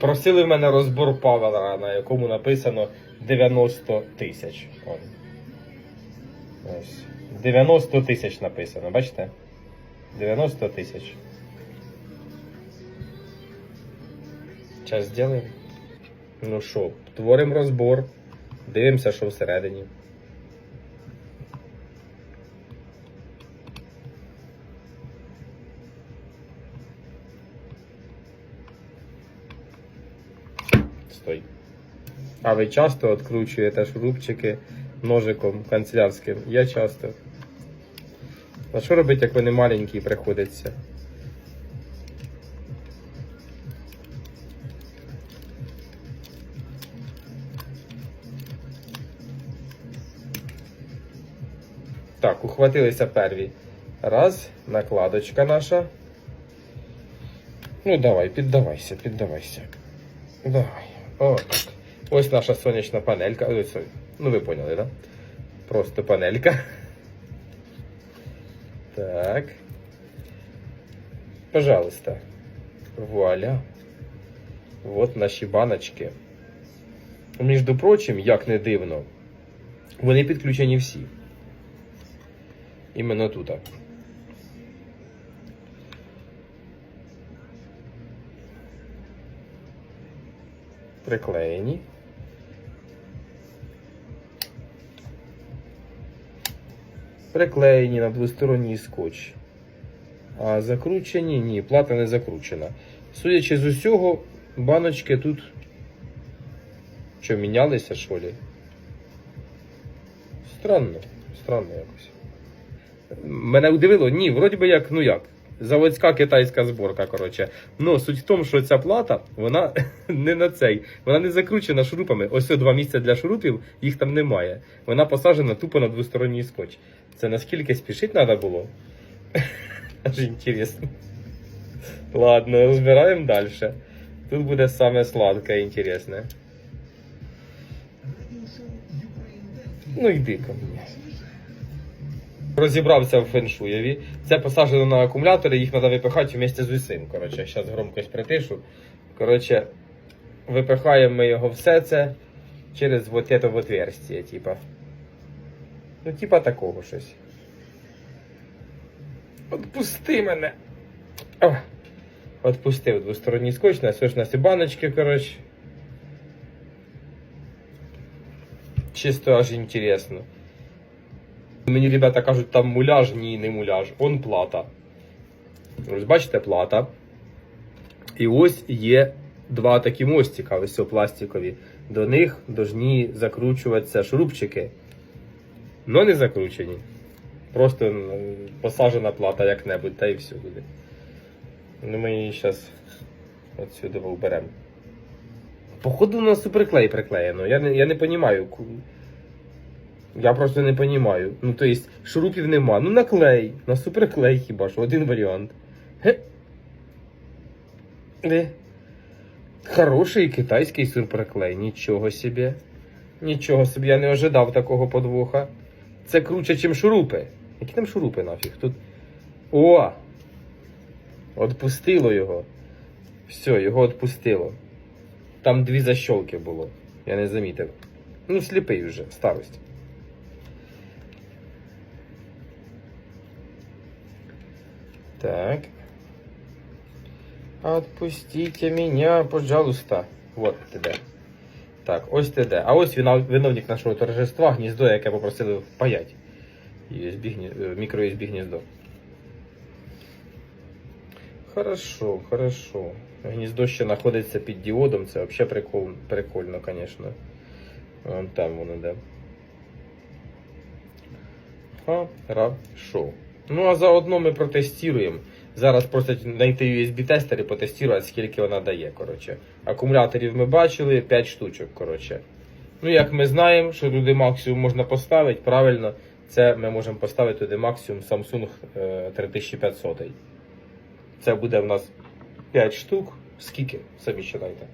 Просили в мене розбор павера, на якому написано 90 тисяч. Ось. 90 тисяч написано, бачите? 90 тисяч. Зараз зробимо. Ну що, творимо розбор. Дивимося, що всередині. Стой. А ви часто відкручуєте шурупчики ножиком канцелярським? Я часто. А що робити, як вони маленькі приходиться? Так, ухватилися перві. Раз, накладочка наша. Ну давай, піддавайся, піддавайся. Давай. О, так. Ось наша сонячна панелька. Ой. Ну ви поняли, да? Просто панелька. Так. Пожалуйста. Вуаля. Вот наші баночки. Між прочим, як не дивно, вони підключені всі. Іменно тут. Приклеєні. Приклеєні на двосторонній скотч. А закручені ні, плата не закручена. Судячи з усього, баночки тут. Що, мінялися, що ли? Странно, странно якось. Мене удивило, ні, вроді би як, ну як, заводська китайська зборка, коротше. Ну, суть в тому, що ця плата, вона не на цей, вона не закручена шурупами. Ось два місця для шурупів, їх там немає. Вона посаджена тупо на двосторонній скотч. Це наскільки спішити треба було? Аж інтересно. Ладно, розбираємо далі. Тут буде саме сладке інтересне. Ну йди ко мені. Розібрався в феншуєві. Це посаджено на акумулятори, їх треба випихати вместе з усім. Коротше, зараз громкость притишу. Коротше, випихаємо ми його все це через вот вот отверстие, типа. Ну, типа такого щось. Отпусти мене. О, отпустив двосторонній скотч, на ж нас баночки, коротше. Чисто аж інтересно. Мені ребята кажуть, там муляж, ні, не муляж, он плата. Ось бачите, плата. І ось є два такі мостика, ось о, пластикові. До них должні закручуватися шурупчики. Но не закручені. Просто посажена плата як-небудь, та і все буде. Ну ми її зараз отсюди вберемо. Походу на суперклей приклеєно. Я не, я не розумію. Я просто не розумію. Ну, то есть, шурупів нема. Ну, наклей. На суперклей хіба що, один варіант. Ге. Хороший китайський суперклей. Нічого собі. Нічого собі, я не ожидав такого подвоха. Це круче, ніж шурупи. Які там шурупи нафіг? Тут. О! Отпустило його. Все, його отпустило. Там дві защолки було. Я не замітив. Ну, сліпий вже, старость. Так. Отпустите меня, пожалуйста. Вот ТД. Так, ось ТД. А ось виновник нашого торжества, гніздо, яке попросили впаять. Е, мікро USB гніздо. Хорошо, хорошо. Гніздо ще знаходиться під діодом, це взагалі прикол, прикольно, звісно. Вон там воно де. Хорошо. Ну а заодно ми протестуємо. Зараз просять знайти USB-тестер і потестувати, скільки вона дає. Коротше. Акумуляторів ми бачили 5 штучок. Коротше. Ну, як ми знаємо, що туди максимум можна поставити, правильно, це ми можемо поставити туди максимум Samsung е, 3500. Це буде в нас 5 штук. Скільки? Самі считайте.